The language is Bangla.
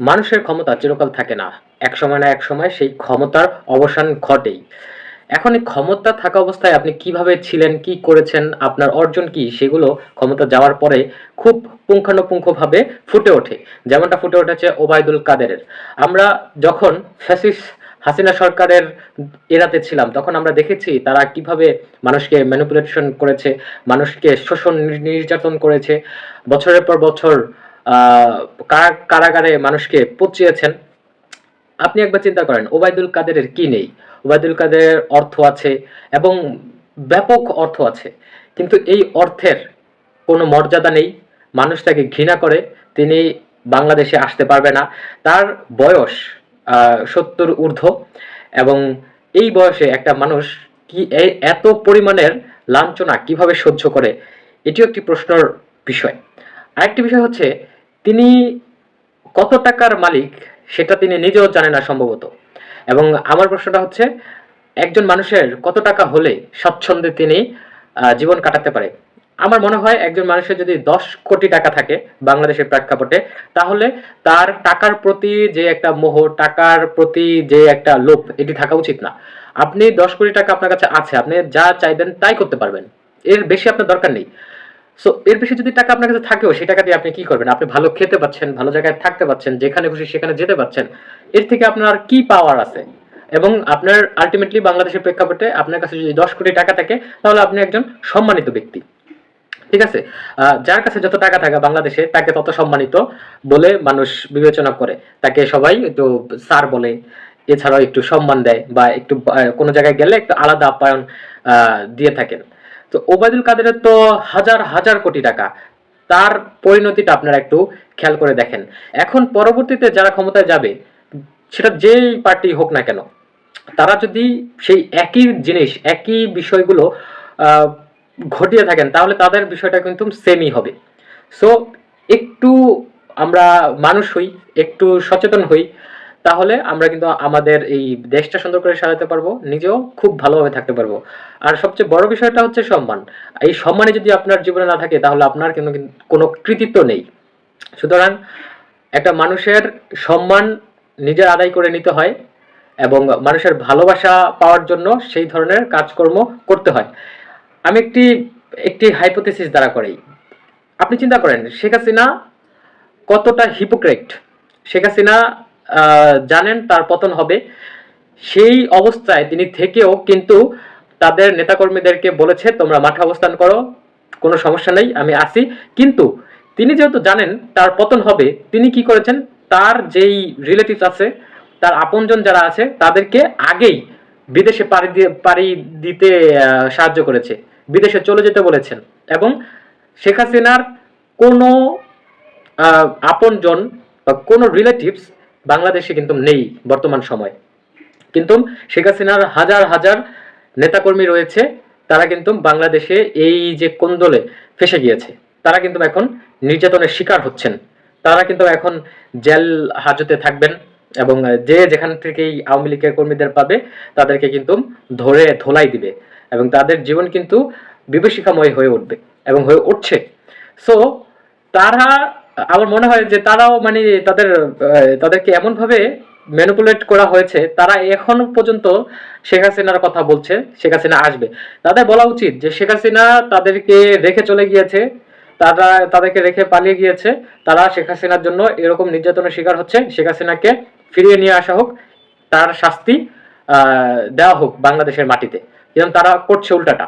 মানুষের ক্ষমতা চিরকাল থাকে না। এক সময় না এক সময় সেই ক্ষমতার অবসান ঘটেই। এখন এই ক্ষমতা থাকা অবস্থায় আপনি কীভাবে ছিলেন, কি করেছেন, আপনার অর্জন কি, সেগুলো ক্ষমতা যাওয়ার পরে খুব পুঙ্খানুপুঙ্খভাবে ফুটে ওঠে। যেমনটা ফুটে উঠেছে ওবায়দুল কাদেরের। আমরা যখন ফ্যাসিস হাসিনা সরকারের এরাতে ছিলাম, তখন আমরা দেখেছি তারা কীভাবে মানুষকে ম্যানিপুলেশন করেছে, মানুষকে শোষণ নির- নির্যাতন করেছে। বছরের পর বছর কারাগারে মানুষকে পচিয়েছেন। আপনি একবার চিন্তা করেন, ওবায়দুল কাদেরের কি নেই? ওবায়দুল কাদেরের অর্থ আছে এবং ব্যাপক অর্থ আছে, কিন্তু এই অর্থের কোনো মর্যাদা নেই। মানুষ তাকে ঘৃণা করে, তিনি বাংলাদেশে আসতে পারবে না। তার বয়স সত্তর ঊর্ধ্ব এবং এই বয়সে একটা মানুষ কি এত পরিমাণের লাঞ্ছনা কীভাবে সহ্য করে? এটিও একটি প্রশ্নর বিষয়। আরেকটি বিষয় হচ্ছে তিনি কত টাকার মালিক সেটা তিনি নিজেও জানেন না সম্ভবত। এবং আমার প্রশ্নটা হচ্ছে, একজন মানুষের কত টাকা হলে স্বচ্ছন্দে তিনি জীবন কাটাতে পারে? আমার মনে হয় একজন মানুষের যদি দশ কোটি টাকা থাকে বাংলাদেশের প্রেক্ষাপটে, তাহলে তার টাকার প্রতি যে একটা মোহ টাকার প্রতি যে একটা লোভ, এটি থাকা উচিত না। আপনি দশ কোটি টাকা আপনার কাছে আছে, আপনি যা চাইবেন তাই করতে পারবেন। এর বেশি আপনার দরকার নেই। সো এর বেশি যদি টাকা আপনার কাছে থাকেও, সেই টাকা দিয়ে আপনি কি করবেন? আপনি ভালো খেতে পাচ্ছেন, ভালো জায়গায় থাকতে পাচ্ছেন, যেখানে খুশি সেখানে যেতে পাচ্ছেন, এর থেকে আপনার কি পাওয়ার আছে? এবং আপনার আলটিমেটলি বাংলাদেশের প্রেক্ষাপটে আপনার কাছে যদি দশ কোটি টাকা থাকে, তাহলে আপনি একজন সম্মানিত ব্যক্তি। ঠিক আছে? যার কাছে যত টাকা থাকে বাংলাদেশে, তাকে তত সম্মানিত বলে মানুষ বিবেচনা করে। তাকে সবাই একটু স্যার বলে, এছাড়াও একটু সম্মান দেয় বা একটু কোনো জায়গায় গেলে একটু আলাদা আপ্যায়ন দিয়ে থাকেন। তো ওবায়দুল কাদেরের তো হাজার হাজার কোটি টাকা। তার পরিণতিটা আপনারা একটু খেয়াল করে দেখেন। এখন পরবর্তীতে যারা ক্ষমতায় যাবে, সেটা যেই পার্টি হোক না কেন, তারা যদি সেই একই জিনিস, একই বিষয়গুলো ঘটিয়ে থাকেন, তাহলে তাদের বিষয়টা কিন্তু সেমই হবে। সো একটু আমরা মানুষ হই, একটু সচেতন হই তাহলে আমরা কিন্তু আমাদের এই দেশটা সুন্দর করে সাজাতে পারব, নিজেও খুব ভালোভাবে থাকতে পারব। আর সবচেয়ে বড় বিষয়টা হচ্ছে সম্মান। এই সম্মানে যদি আপনার জীবনে না থাকে, তাহলে আপনার কিন্তু কোনো কৃতিত্ব নেই। সুতরাং একটা মানুষের সম্মান নিজের আদায় করে নিতে হয় এবং মানুষের ভালোবাসা পাওয়ার জন্য সেই ধরনের কাজকর্ম করতে হয়। আমি একটি একটি হাইপোথেসিস দ্বারা করি। আপনি চিন্তা করেন, শেখ হাসিনা কতটা হিপোক্রেট শেখ হাসিনা জানেন তার পতন হবে। সেই অবস্থায় তিনি থেকেও কিন্তু তাদের নেতাকর্মীদেরকে বলেছে, তোমরা মাঠে অবস্থান করো, কোনো সমস্যা নেই, আমি আসি। কিন্তু তিনি যেহেতু জানেন তার পতন হবে, তিনি কি করেছেন? তার যেই রিলেটিভস আছে, তার আপনজন যারা আছে, তাদেরকে আগেই বিদেশে পাড়ি দিয়ে, পাড়ি দিতে সাহায্য করেছে। বিদেশে চলে যেতে বলেছেন এবং শেখ হাসিনার কোনো আপনজন বা কোনো রিলেটিভস বাংলাদেশে কিন্তু নেই বর্তমান সময়। কিন্তু শেখ হাসিনার হাজার হাজার নেতাকর্মী রয়েছে, তারা কিন্তু বাংলাদেশে এই যে কোন্দলে ফেসে গিয়েছে, তারা কিন্তু এখন নির্যাতনের শিকার হচ্ছেন। তারা কিন্তু এখন জেল হাজতে থাকবেন এবং যে যেখান থেকেই আওয়ামী লীগের কর্মীদের পাবে, তাদেরকে কিন্তু ধরে ধোলাই দিবে এবং তাদের জীবন কিন্তু বিভীষিকাময় হয়ে উঠবে এবং হয়ে উঠছে। সো তারা আমার মনে হয় যে তারাও মানে তাদের তাদেরকে এমন ভাবে ম্যানিপুলেট করা হয়েছে, তারা এখনও পর্যন্ত শেখ হাসিনার কথা বলছে, শেখ হাসিনা আসবে। তাদের বলা উচিত যে শেখ হাসিনা তাদেরকে রেখে চলে গিয়েছে, তারা, তাদেরকে রেখে পালিয়ে গিয়েছে, তারা শেখ হাসিনার জন্য এরকম নির্যাতনের শিকার হচ্ছে, শেখ হাসিনাকে ফিরিয়ে নিয়ে আসা হোক, তার শাস্তি দেওয়া হোক বাংলাদেশের মাটিতে। কিন্তু তারা করছে উল্টাটা।